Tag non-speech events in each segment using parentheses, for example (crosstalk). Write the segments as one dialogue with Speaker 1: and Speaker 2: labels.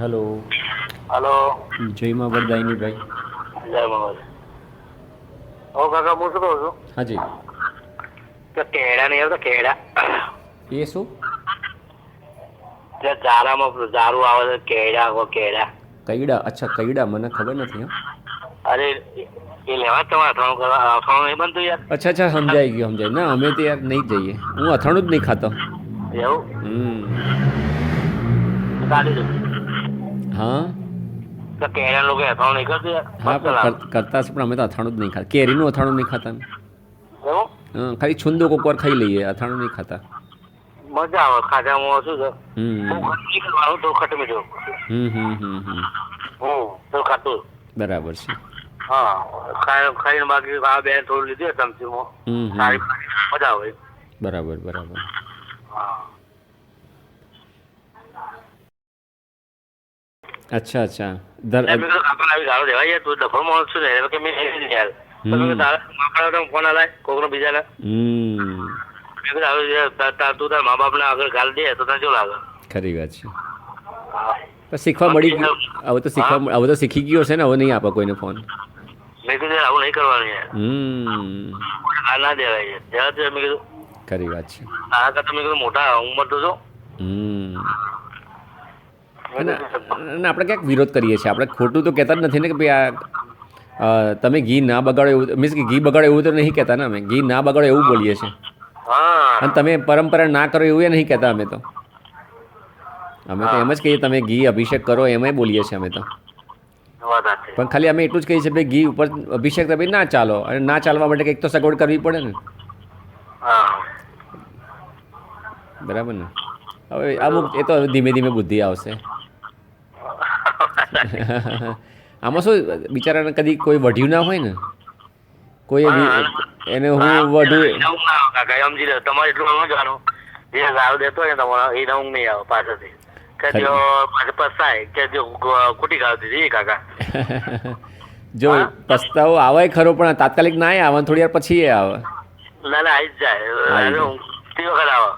Speaker 1: Hello.
Speaker 2: Hello.
Speaker 1: જય મા વરદાયની ભાઈ.
Speaker 2: જય મહારાજ ઓ કાકા હું શું કહું છું?
Speaker 1: હાજી.
Speaker 2: તો કેળા નહીં આવતા કેળા.
Speaker 1: એ શું?
Speaker 2: ઝારામાં ઝારું આવે છે કેળા કો કેળા.
Speaker 1: કૈડા? અચ્છા કૈડા? મને ખબર નથી
Speaker 2: અરે એ લેવા તમારે અથાણું કરવા. અથાણું નહીં બનતું યાર.
Speaker 1: અચ્છા અચ્છા સમજાઈ ગયું સમજાય ના અમે તો યાર નહીં જઈએ. હું અથાણું જ નહીં ખાતો.
Speaker 2: એવું?
Speaker 1: હમ.
Speaker 2: કાઢી
Speaker 1: હા?
Speaker 2: કેળા લોકો અથાણું નહીં કરતું
Speaker 1: હા પણ કરતા છે પણ અમે તો અથાણું જ નહીં ખાતા. કેરીનું અથાણું નહીં ખાતા ને. ખાલી છુંદો કોક વાર ખાઈ લઈએ અથાણું નહીં ખાતા.
Speaker 2: મજા આવે ખાજામાં શું છે?
Speaker 1: હમ.
Speaker 2: તો ખટ મીઠો.
Speaker 1: હમ હમ હમ હમ.
Speaker 2: તો ખાતું
Speaker 1: બરાબર છે.
Speaker 2: હા ખાઈ ખાઈને બાકી આ બે થોડું લીધું ચમચીમાં. સારી મજા આવે.
Speaker 1: બરાબર બરાબર.
Speaker 2: હા.
Speaker 1: અચ્છા અચ્છા. ધર
Speaker 2: મેં કીધું કાકા આવી ગાળો દેવાય યાર તું ડફો માણસ છું ને કે મેં યાર. તો તારા માકડા ફોન આલાય કોકનો બીજાને.
Speaker 1: હમ.
Speaker 2: મેં કીધું આવી યાર તાર તાર- તું તાર મા બાપને આગળ ગાળ દે તો તને કેવું લાગે?
Speaker 1: ખરી વાત છે. શીખવા મળી ગયું. હવે તો શીખવા હવે તો શીખી ગયો છે ને હવે નહીં આપે કોઈને ફોન.
Speaker 2: મેં કીધું આવું નહીં કરવાનું યાર.
Speaker 1: હમ.
Speaker 2: ના દેવાય યાર. મેં કીધું
Speaker 1: ખરી વાત છે.
Speaker 2: તારા કરતા મેં કીધું મોટા ઉંમર તો જો
Speaker 1: હમ. અને આપણે ક્યાંક વિરોધ કરીએ છીએ. આપણે ખોટું તો કહેતા જ નથી ને કે ભાઈ આ તમે ઘી ના બગાડો એવું મીન્સ કે ઘી બગાડો એવું તો નહીં કહેતા ને અમે. ઘી ના બગાડો એવું બોલીએ છીએ. અને તમે પરંપરા ના કરો એવું એ નહીં કહેતા અમે તો. અમે તો એમ જ કહીએ તમે ઘી અભિષેક કરો એમાંય બોલીએ છીએ અમે તો. પણ ખાલી અમે એટલું જ કહીએ છીએ ભાઈ ઘી ઉપર અભિષેક ભાઈ ના ચાલો. અને ના ચાલવા માટે કંઈક તો સગવડ કરવી પડે ને. બરાબર ને? હવે અમુક એ તો હવે ધીમે ધીમે બુદ્ધિ આવશે. (laughs) આમાં શું બિચારાને કદી કોઈ વઢ્યું ના હોય ને? કોઈ એને હું વઢું
Speaker 2: સમજી લો તમારે એટલું ન જાણો જે ગાળ દેતો હોય ને તમારો એ ઊંઘ નહીં આવે પાછળથી કે જો પાછળ પસ્તાય કે જો ખોટી ગાળ દીધી કાકા. (laughs)
Speaker 1: જો પસ્તાવો આવે ખરો પણ તાત્કાલિક ના આવે થોડી વાર પછી એ આવે.
Speaker 2: ના ના આવી જ જાય. ઊંઘતી વખત આવે.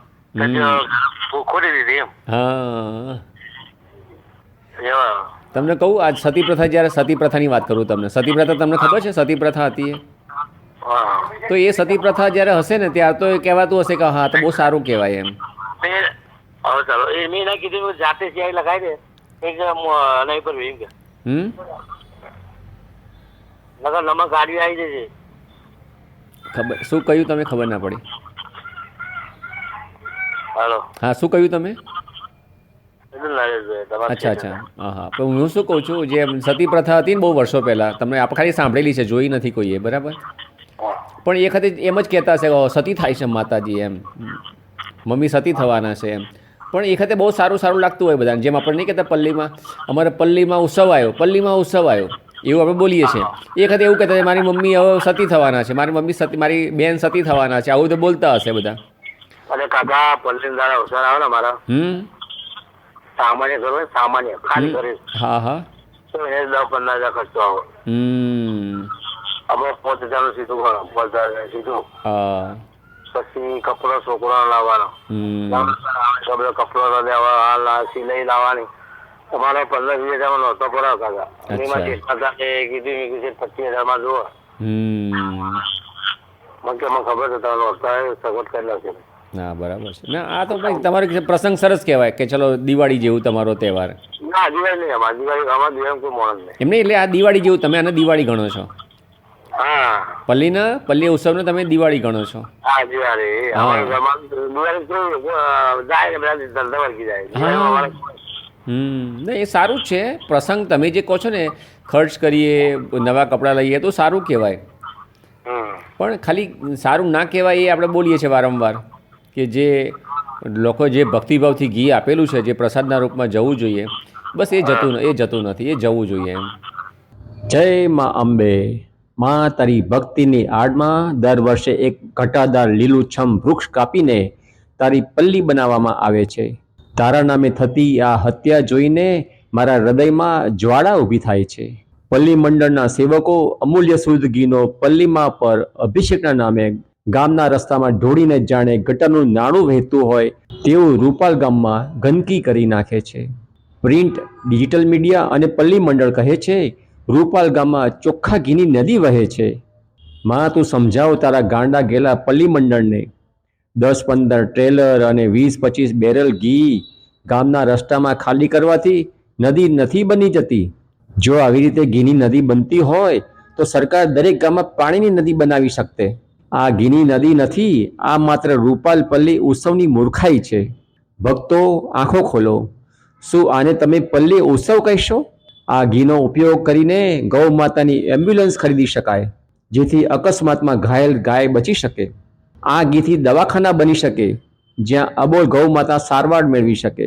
Speaker 2: ખોટી દીધી એમ.
Speaker 1: હા. તમને કહું આજ સતી પ્રથા જ્યારે સતી પ્રથાની વાત કરું તમને. સતી પ્રથા તમને ખબર છે? સતી પ્રથા હતી એ? તો એ સતી પ્રથા જ્યારે હશે ને ત્યાર તો એ કહેવાતું હશે કે હા તો બહુ સારું કહેવાય એમ.
Speaker 2: ચાલો એ મેં ના કીધું જાતે સિયાઈ લગાવી દે. એક પર
Speaker 1: હમ?
Speaker 2: નકર નમક ગાડી આવી જશે.
Speaker 1: ખબર શું કહ્યું તમે? ખબર ના પડી.
Speaker 2: હાલો.
Speaker 1: હા શું કહ્યું તમે? અચ્છા અચ્છા. હા હા પણ હું શું કહું છું જે સતી પ્રથા હતી ને બહુ વર્ષો પહેલાં તમને આપ ખાલી સાંભળેલી છે જોઈ નથી કોઈએ બરાબર? પણ એ વખતે એમ જ કહેતા હશે સતી થાય છે માતાજી એમ. મમ્મી સતી થવાના છે એમ. પણ એ વખતે બહુ સારું સારું લાગતું હોય બધાને. જેમ આપણે નહીં કહેતા પલ્લીમાં અમારે પલ્લીમાં ઉત્સવ આવ્યો પલ્લીમાં ઉત્સવ આવ્યો. એવું આપણે બોલીએ છીએ. એ વખતે એવું કહેતા મારી મમ્મી હવે સતી થવાના છે મારી મમ્મી સતી મારી બેન સતી થવાના છે. આવું તો બોલતા હશે બધા.
Speaker 2: અરે કાકા પલ્લી દ્વારા અવસર આવે ને મારા
Speaker 1: હમ?
Speaker 2: સામાન્ય ઘર હોય સામાન્ય ખાલી ઘરે
Speaker 1: હા હા.
Speaker 2: તો એને દસ પંદર હજાર ખર્ચો આવે આપણે પાંચ હજારનું સીધું ગણો પાંચ હજાર સીધું.
Speaker 1: હા.
Speaker 2: પછી કપડો છોકરા લાવવાનો. બધો કપડો લેવા સિલાઈ લાવવાની. તમારે પંદર વીસ હજારમાં નહોતો પડે કાકા એમાં. જે કીધું મેં કીધું પચીસ હજારમાં જુઓ.
Speaker 1: હમ.
Speaker 2: મને કે મને ખબર છે તમે નહોતા સગવડ કરી નાખી
Speaker 1: હા બરાબર છે. ના આ તો ભાઈ તમારો પ્રસંગ સરસ કહેવાય કે ચલો દિવાળી જેવું તમારો તહેવાર.
Speaker 2: ના દિવાળી નહીં અમારે દિવાળી અમારે દિવાળી કોઈ માણસ નહીં.
Speaker 1: એમ નહીં એટલે આ દિવાળી જેવું તમે આને દિવાળી ગણો છો?
Speaker 2: હા.
Speaker 1: પલ્લીના પલ્લી ઉત્સવને તમે દિવાળી ગણો છો?
Speaker 2: હા દિવાળી. ને
Speaker 1: હમ ના એ સારું જ છે. પ્રસંગ તમે જે કહો છો ને ખર્ચ કરીએ નવા કપડાં લઈએ તો સારું કહેવાય. પણ ખાલી સારું ના કહેવાય એ આપણે બોલીએ છીએ વારંવાર. કે જે લોકો જે ભક્તિભાવથી ઘી આપેલું છે, જે પ્રસાદના રૂપમાં જવું જોઈએ, બસ એ જતું એ જતું નથી, એ જવું જોઈએ એમ. જય માં અંબે. માં તારી ભક્તિની આડમાં દર વર્ષે એક ઘટાદાર લીલુંછમ વૃક્ષ કાપીને તારી પલ્લી બનાવવામાં આવે છે. તારા નામે થતી આ હત્યા જોઈને મારા હૃદયમાં જ્વાળા ઊભી થાય છે. પલ્લી મંડળના સેવકો અમૂલ્ય શુદ્ધ ઘીનો પલ્લીમાં પર અભિષેકના નામે ગામના રસ્તામાં ઢોળીને જાણે ગટરનું નાણું વહેતું હોય તેવું રૂપાલ ગામમાં ગંદકી કરી નાખે છે. પ્રિન્ટ, ડિજિટલ મીડિયા અને પલ્લી મંડળ કહે છે, રૂપાલ ગામમાં ચોખ્ખા ઘીની નદી વહે છે. માં, તું સમજાવ તારા ગાંડા ગેલા પલ્લી મંડળને. દસ પંદર ટ્રેલર અને વીસ પચીસ બેરલ ઘી ગામના રસ્તામાં ખાલી કરવાથી નદી નથી બની જતી. જો આવી રીતે ઘીની નદી બનતી હોય તો સરકાર દરેક ગામમાં પાણીની નદી બનાવી શકતે. આ ઘીની નદી નથી, આ માત્ર રૂપાલ પલ્લી ઉત્સવની મૂર્ખાઈ છે. ભક્તો, આંખો ખોલો. શું આને તમે પલ્લી ઉત્સવ કહેશો? આ ઘીનો ઉપયોગ કરીને ગૌ માતાની એમ્બ્યુલન્સ ખરીદી શકાય, જેથી અકસ્માતમાં ઘાયલ ગાય બચી શકે. આ ઘીથી દવાખાના બની શકે, જ્યાં અબોલ ગૌ માતા સારવાર મેળવી શકે.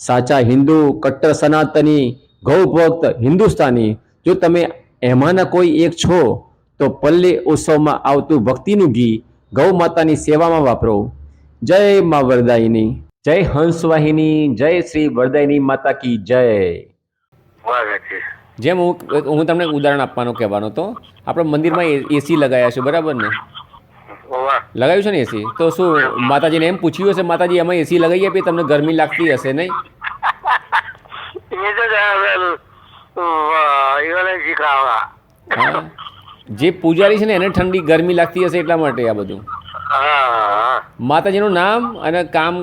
Speaker 1: સાચા હિન્દુ, કટ્ટર સનાતની, ગૌ ભક્ત હિન્દુસ્તાની, જો તમે એમાંના કોઈ એક છો તો પલ્લે ઉત્સવમાં આવતું ભક્તિનું ઘી ગૌ માતાની સેવામાં વાપરો. જય મા વરદાયની. જય હંસવાહિની. જય શ્રી વરદાયની માતા કી જય. જેમ હું હું તમને ઉદાહરણ આપવાનો કહેવાનો તો આપણે મંદિરમાં એસી લગાવ્યા છે બરાબર ને? લગાવ્યું છે ને એસી? તો શું માતાજીને એમ પૂછ્યું હશે માતાજી એમાં એસી લગાવી આપી તમને ગરમી લાગતી હશે નહીં?
Speaker 2: એ તો
Speaker 1: જે પૂજારી છે ને એને ઠંડી ગરમી લાગતી હશે એટલા માટે આ બધું. માતાજીનું નામ અને કામ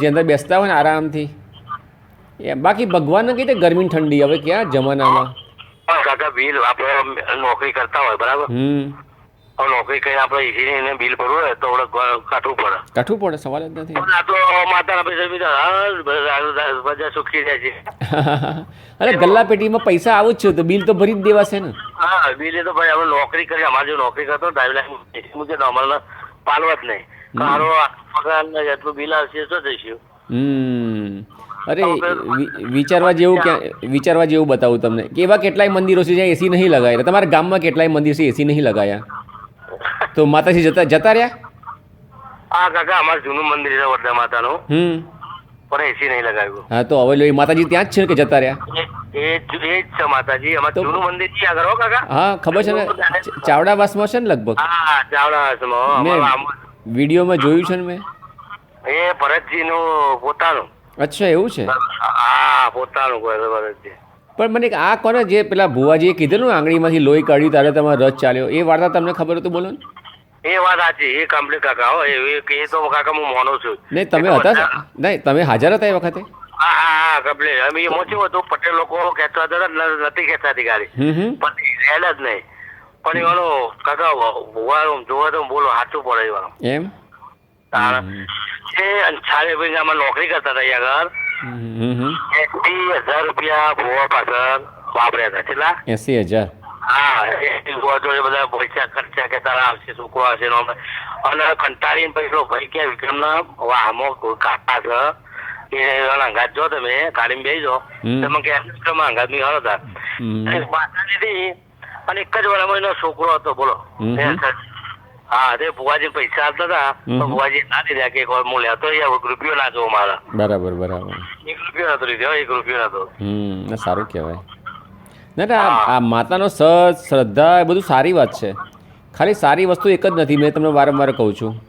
Speaker 1: જે અંદર બેસતા હોય ને આરામથી. એ બાકી ભગવાનને કઈ ગરમી ઠંડી? હવે ક્યાં જમાનામાં?
Speaker 2: કાકા બિલ આપણે નોકરી કરતા હોય બરાબર?
Speaker 1: હમ.
Speaker 2: નોકરી કરીને આપણે ઈસીને એને બિલ ભરવું હોય તો આપણે કાઢવું પડે.
Speaker 1: કાઠવું પડે સવાલ જ નથી.
Speaker 2: આ તો માતાના પૈસા બીજા બધા સુખી રહે છે. (laughs)
Speaker 1: અરે ગલ્લા પેટીમાં પૈસા આવું જ છે તો બિલ તો ભરી જ દેવાશે ને.
Speaker 2: હા બિલ તો ભાઈ આપણે નોકરી કરી અમારે જો નોકરી કરતો ડ્રાઈવર લાઈન મુજબ અમારે પાલવા જ નહીં. કારો ને એટલું બિલ આવશે શું જઈશું
Speaker 1: હમ. અરે વિચારવા જેવું ક્યાં વિચારવા જેવું બતાવું તમને. કે એવા કેટલાય મંદિરો છે જ્યાં એસી નહીં લગાવ્યા તમારા ગામમાં કેટલાય મંદિર છે એસી નહીં લગાયા? તો માતાજી જતા જતા રહ્યા?
Speaker 2: હા કાકા અમારે જૂનું મંદિર છે વડદા માતાનું.
Speaker 1: હમ.
Speaker 2: પણ એસી નહીં લગાવ્યું.
Speaker 1: હા તો હવે લો માતાજી ત્યાં જ છે કે જતા રહ્યા?
Speaker 2: એ એ જ છે માતાજી. અમારે જૂનું મંદિર છે આગળ હો કાકા.
Speaker 1: હા ખબર છે ને ચાવડાવાસમાં છે ને લગભગ?
Speaker 2: હા ચાવડા હાઉસમાં
Speaker 1: મેં
Speaker 2: અમારું આમ-
Speaker 1: વિડીયોમાં જોયું છે ને મેં.
Speaker 2: એ ભરતજીનું પોતાનું.
Speaker 1: અચ્છા એવું છે?
Speaker 2: હા પોતાનું ભરતજી.
Speaker 1: પણ મને આ કોને જે પેલા ભુવાજીએ કીધેલું આંગળી આંગળીમાંથી લોહી કાઢ્યું ત્યારે તમારો રથ ચાલ્યો એ વાર્તા તમને ખબર હતું બોલો ને.
Speaker 2: એ વાત સાચી એ કમ્પ્લીટ કાકા હો એ એ- તો કાકા હું માનું છું.
Speaker 1: નહીં તમે હતા નહીં તમે હાજર હતા એ વખતે?
Speaker 2: હા હા હા કમ્પ્લીટ અમે એમાં શું હતું પટેલ લોકો કહેતા હતા નથી કહેતા ગાડી.
Speaker 1: હમ હમ.
Speaker 2: પણ રહેલ જ નહીં. પણ એવાનો કાકા ભુવા જોવા તો બોલો સાચું પડે એવાનો
Speaker 1: એમ?
Speaker 2: એ છારે ભાઈ આમાં નોકરી કરતા હતા અહીંયા આગળ. એસી હજાર રૂપિયા ભુવા પાછળ વાપર્યા હતા. કેટલા?
Speaker 1: એસી હજાર.
Speaker 2: હા એ જોડે બધા પૈસા ખર્ચા કે તારા આવશે છોકરો આવશે નો અને કંટાળીને પૈસો ભાઈ કે વિક્રમના વાહમાં કાપા છે એ અંગાત જો તમે ગાડીમાં બેસી
Speaker 1: જો
Speaker 2: તમે કે અંગાતની હરો હતા પાછા લીધી અને એક જ વાળામાં એનો છોકરો હતો બોલો. હા તે ભુવાજી પૈસા આપતા હતા તો ભુવાજી ના દીધા કે હું લેતો એક રૂપિયો ના જોવો મારા.
Speaker 1: બરાબર બરાબર.
Speaker 2: એક રૂપિયો નતો લીધો એક રૂપિયો નતો.
Speaker 1: સારું કહેવાય. ના આ- માતાનો સત શ્રદ્ધા એ બધું સારી વાત છે. ખાલી સારી વસ્તુ એક જ નથી મેં તમને વારંવાર કહું છું.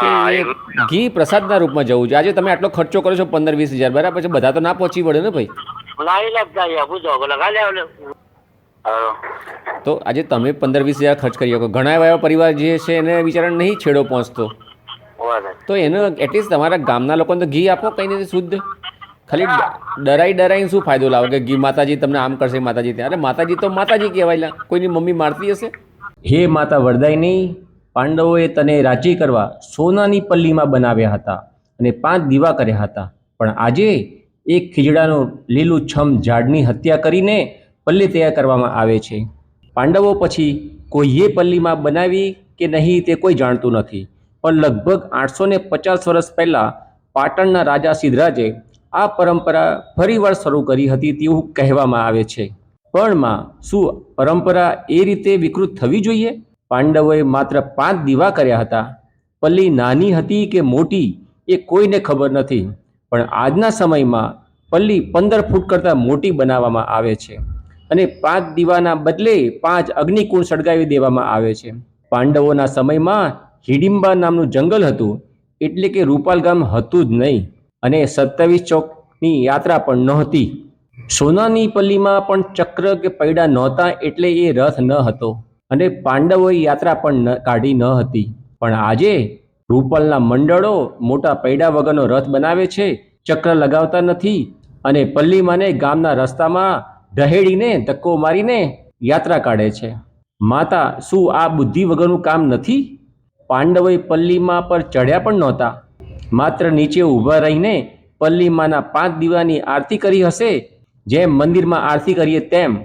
Speaker 1: કે ઘી પ્રસાદના રૂપમાં જવું છે. આજે તમે આટલો ખર્ચો કરો છો પંદર વીસ હજાર બરાબર છે? બધા તો ના પહોંચી વળે ને ભાઈ? તો આજે તમે પંદર વીસ હજાર ખર્ચ કરી શકો. ઘણા એવા એવા પરિવાર જે છે એને બિચારા નહીં છેડો પહોંચતો. તો એનો એટલીસ્ટ તમારા ગામના લોકોને તો ઘી આપો કંઈ નથી શુદ્ધ. ખાલી ડરાઈ ડરાઈને શું ફાયદો લાવે કે ઘી માતાજી તમને આમ કરશે માતાજી ત્યાં? અરે માતાજી તો માતાજી કહેવાય લા. કોઈની મમ્મી મારતી હશે? હે માતા વરદાયની પાંડવોએ તને રાજી કરવા સોનાની પલ્લીમાં બનાવ્યા હતા અને પાંચ દીવા કર્યા હતા. પણ આજે એક ખીજડાનું લીલું છમ ઝાડની હત્યા કરીને પલ્લી તૈયાર કરવામાં આવે છે. પાંડવો પછી કોઈએ પલ્લીમાં બનાવી કે નહીં તે કોઈ જાણતું નથી. પણ લગભગ આઠસો ને પચાસ વર્ષ પહેલાં પાટણના રાજા સિદ્ધરાજે આ પરંપરા ફરીવાર શરૂ કરી હતી તેવું કહેવામાં આવે છે. પણ માં, શું પરંપરા એ રીતે વિકૃત થવી જોઈએ? પાંડવોએ માત્ર પાંચ દીવા કર્યા હતા. પલ્લી નાની હતી કે મોટી એ કોઈને ખબર નથી. પણ આજના સમયમાં પલ્લી પંદર ફૂટ કરતાં મોટી બનાવવામાં આવે છે અને પાંચ દીવાના બદલે પાંચ અગ્નિકુંડ સળગાવી દેવામાં આવે છે. પાંડવોના સમયમાં હિડિંબા નામનું જંગલ હતું એટલે કે રૂપાલ ગામ હતું જ નહીં. અને સત્તાવીસ ચોકની
Speaker 3: યાત્રા પણ નહોતી. સોનાની પલ્લીમાં પણ ચક્ર કે પૈડા નહોતા એટલે એ રથ ન હતો અને પાંડવોએ યાત્રા પણ કાઢી ન હતી. પણ આજે રૂપલના મંડળો મોટા પૈડા વગરનો રથ બનાવે છે, ચક્ર લગાવતા નથી અને પલ્લીમાંને ગામના રસ્તામાં ઢહેડીને ધક્કો મારીને યાત્રા કાઢે છે. માતા, શું આ બુદ્ધિ વગરનું કામ નથી? પાંડવોએ પલ્લીમાં પર ચઢ્યા પણ નહોતા. માત્ર નીચે ઊભા રહીને પલ્લીમાંના પાંચ દીવાની આરતી કરી હશે, જેમ મંદિરમાં આરતી કરીએ તેમ.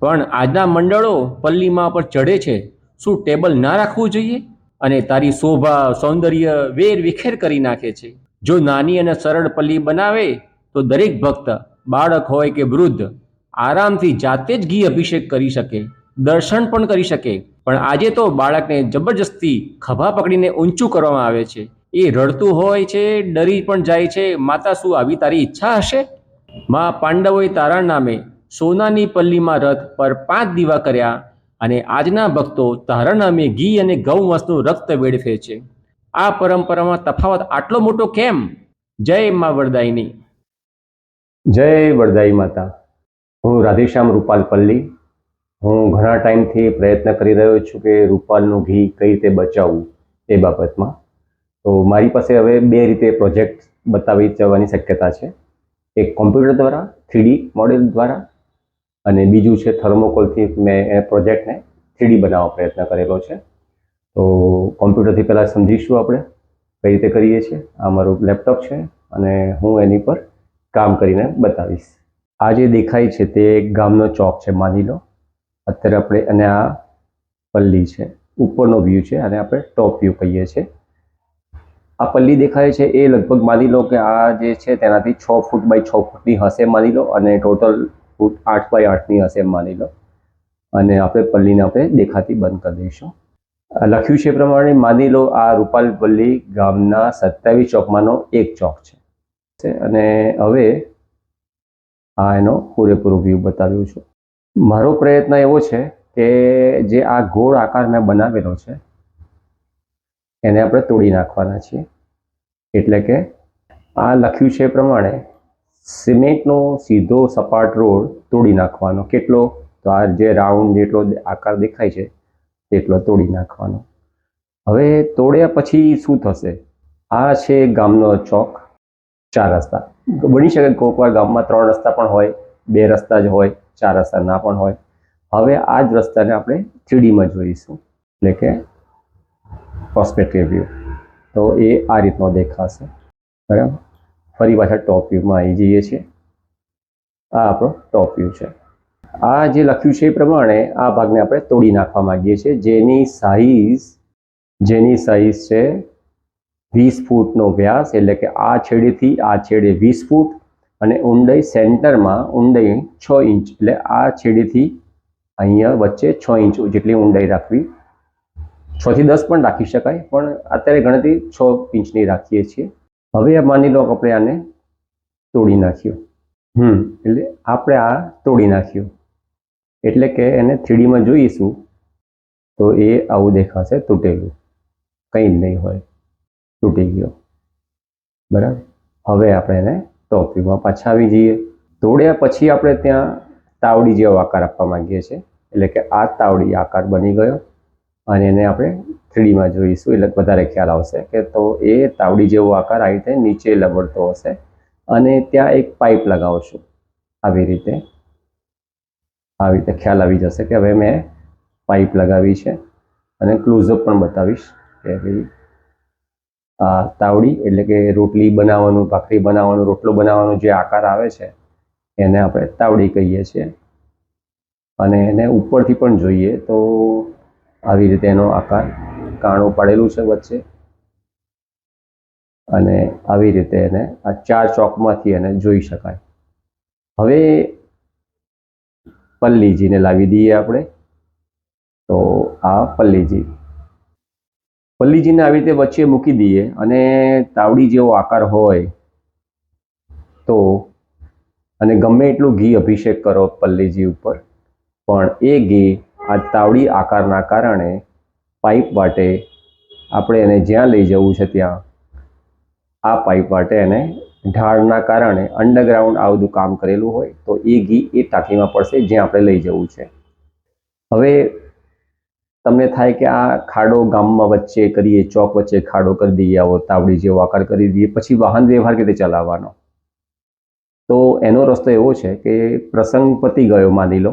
Speaker 3: પણ આજના મંડળો પલ્લીમાં પર ચઢે છે. શું ટેબલ ના રાખવું જોઈએ? અને તારી શોભા, સૌંદર્ય વેર વિખેર કરી નાખે છે. જો નાની અને સરળ પલ્લી બનાવે, તો દરેક ભક્ત, બાળક હોય કે વૃદ્ધ, આરામથી જાતે જ ઘી અભિષેક કરી શકે, દર્શન પણ કરી શકે. પણ આજે તો બાળકને જબરજસ્તી ખભા પકડીને ઊંચું કરવામાં આવે છે. એ રડતું હોય છે, ડરી પણ જાય છે. માતા શું આવી તારી ઈચ્છા હશે? માં પાંડવોએ તારા નામે સોનાની પલ્લીમાં રથ પર પાંચ દીવા કર્યા અને આજના ભક્તો તારા નામે ઘી અને ગૌવંશનું રક્ત વેડફે છે. આ પરંપરામાં તફાવત આટલો મોટો કેમ? જય મા વરદાયની.
Speaker 1: જય વરદાઈ માતા. હું રાધેશ્યામ રૂપાલ પલ્લી. હું ઘણા ટાઈમથી પ્રયત્ન કરી રહ્યો છું કે રૂપાલનું ઘી કઈ રીતે બચાવવું એ બાબતમાં. તો મારી પાસે હવે બે રીતે પ્રોજેક્ટ બતાવી જવાની શક્યતા છે. એક કોમ્પ્યુટર દ્વારા થ્રીડી મોડેલ દ્વારા અને બીજું છે થર્મોકોલથી મેં એ પ્રોજેક્ટને થ્રીડી બનાવવા પ્રયત્ન કરેલો છે. તો કોમ્પ્યુટરથી પહેલાં સમજીશું આપણે કઈ રીતે કરીએ છીએ. આ મારું લેપટોપ છે અને હું એની પર કામ કરીને બતાવીશ. આ જે દેખાય છે તે એક ગામનો ચોક છે, માની લો. અત્યારે આપણે અને આ પલ્લી છે. ઉપરનો વ્યૂ છે અને આપણે ટોપ વ્યૂ કહીએ છીએ. આ પલ્લી દેખાય છે એ લગભગ માની લો કે આ જે છે તેનાથી છ ફૂટ બાય છ ફૂટની હશે માની લો અને ટોટલ ફૂટ આઠ બાય આઠની હશે માની લો. અને આપણે પલ્લીને આપણે દેખાતી બંધ કરી દઈશું. લખ્યું છે પ્રમાણે માની લો આ રૂપાલ પલ્લી ગામના સત્તાવીસ ચોકમાંનો એક ચોક છે. અને હવે આ એનો પૂરેપૂરો વ્યૂ બતાવ્યું છું. મારો પ્રયત્ન એવો છે કે જે આ ગોળ આકાર મેં બનાવેલો છે એને આપણે તોડી નાખવાના છીએ. એટલે કે આ લખ્યું છે એ પ્રમાણે સિમેન્ટનો સીધો સપાટ રોડ તોડી નાખવાનો. કેટલો? તો આ જે રાઉન્ડ જેટલો આકાર દેખાય છે, તેટલો તોડી નાખવાનો. હવે તોડ્યા પછી શું થશે? આ છે ગામનો ચોક, ચાર રસ્તા. બની શકે કોઈક વાર ગામમાં ત્રણ રસ્તા પણ હોય, બે રસ્તા જ હોય, ચાર રસ્તા ના પણ હોય. હવે આ જ રસ્તાને આપણે થ્રીડીમાં જોઈશું. એટલે કે પ્રોસ્પેક્ટિવ વ્યૂ તો એ આ રીતનો દેખાશે. બરાબર? ફરી પાછા ટોપ વ્યૂમાં આવી જઈએ છીએ. આ આપણો ટોપ વ્યૂ છે. આ જે લખ્યું છે એ પ્રમાણે આ ભાગને આપણે તોડી નાખવા માંગીએ છીએ. જેની સાઈઝ જેની સાઈઝ છે વીસ ફૂટનો વ્યાસ, એટલે કે આ છેડેથી આ છેડે વીસ ફૂટ અને ઊંડાઈ સેન્ટરમાં ઊંડાઈ છ ઇંચ, એટલે આ છેડેથી અહીંયા વચ્ચે છ ઇંચ જેટલી ઊંડાઈ રાખવી છ થી દસ પણ રાખી શકાય પણ અત્યારે ગણતરી છ ઇંચની રાખીએ છીએ. હવે આ માની લો આપણે આને તોડી નાખ્યું. હમ. એટલે આપણે આ તોડી નાખ્યું. એટલે કે એને થ્રીડીમાં જોઈશું તો એ આવું દેખાશે તૂટેલું. કંઈ જ નહીં હોય. તૂટી ગયો. બરાબર? હવે આપણે એને ટોપ વ્યૂમાં પાછા આવી જઈએ. તોડ્યા પછી આપણે ત્યાં તાવડી જેવો આકાર આપવા માંગીએ છીએ. એટલે કે આ તાવડી આકાર બની ગયો. અને એને આપણે થ્રીડીમાં જોઈશું. એટલે વધારે ખ્યાલ આવશે કે તો એ તાવડી જેવો આકાર આવી રીતે નીચે લબડતો હશે અને ત્યાં એક પાઇપ લગાવશું. આવી રીતે આવી રીતે ખ્યાલ આવી જશે કે હવે મેં પાઇપ લગાવી છે અને ક્લોઝઅપ પણ બતાવીશ કે ભાઈ આ તાવડી એટલે કે રોટલી બનાવવાનું, ભાખરી બનાવવાનું, રોટલો બનાવવાનો જે આકાર આવે છે, એને આપણે તાવડી કહીએ છીએ. અને એને ઉપરથી પણ જોઈએ તો આવી રીતે એનો આકાર કાણું પાડેલું છે વચ્ચે. અને આવી રીતે એને આ ચાર ચોકમાંથી એને જોઈ શકાય. હવે પલ્લીજીને લાવી દઈએ આપણે. તો આ પલ્લીજી. પલ્લીજીને આવી રીતે વચ્ચે મૂકી દઈએ અને તાવડી જેવો આકાર હોય તો અને ગમે એટલું ઘી અભિષેક કરો પલ્લીજી ઉપર. પણ એ ઘી આ તાવડી આકારના કારણે પાઇપ વાટે આપણે એને જ્યાં લઈ જવું છે ત્યાં, આ પાઇપ વાટે એને ઢાળના કારણે અંડરગ્રાઉન્ડ આ બધું કામ કરેલું હોય તો એ ઘી એ ટાંકીમાં પડશે જ્યાં આપણે લઈ જવું છે. હવે તમને થાય કે આ ખાડો ગામમાં વચ્ચે કરીએ, ચોક વચ્ચે ખાડો કરી દઈએ, આવો તાવડી જેવો આકાર કરી દઈએ, પછી વાહન વ્યવહાર રીતે ચલાવવાનો? તો એનો રસ્તો એવો છે કે પ્રસંગ પતી ગયો માની લો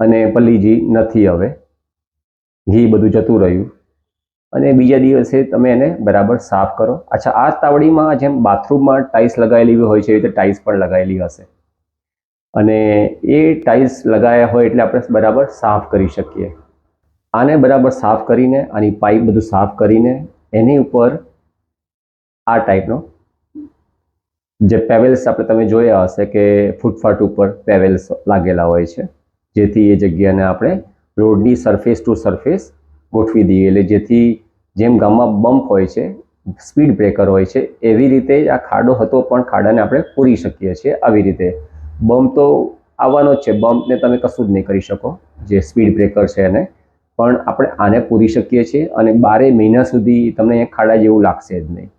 Speaker 1: અને પલ્લીજી નથી હવે. ઘી બધું જતું રહ્યું. અને બીજા દિવસે તમે એને બરાબર સાફ કરો. અચ્છા, આ તાવડીમાં જેમ બાથરૂમમાં ટાઇલ્સ લગાવેલી હોય છે એ રીતે ટાઇલ્સ પણ લગાવેલી હશે. અને એ ટાઇલ્સ લગાવ્યા હોય એટલે આપણે બરાબર સાફ કરી શકીએ. આને બરાબર સાફ કરીને, આની પાઇપ બધું સાફ કરીને, એની ઉપર આ ટાઈપનો જે પેવેલ્સ આપણે તમે જોયા હશે કે ફૂટફાટ ઉપર પેવેલ્સ લાગેલા હોય છે. જેથી એ જગ્યાને આપણે રોડની સરફેસ ટુ સરફેસ ગોઠવી દઈએ. એટલે જેથી જેમ ગામમાં બમ્પ હોય છે સ્પીડ બ્રેકર હોય છે, એવી રીતે આ ખાડો હતો પણ ખાડાને આપણે પૂરી શકીએ છીએ આવી રીતે. બમ્પ તો આવવાનો જ છે. બમ્પને તમે કશું જ નહીં કરી શકો, જે સ્પીડ બ્રેકર છે એને. પણ આપણે આને પૂરી શકીએ છીએ અને બારે મહિના સુધી તમને ખાડા જેવું લાગશે જ નહીં.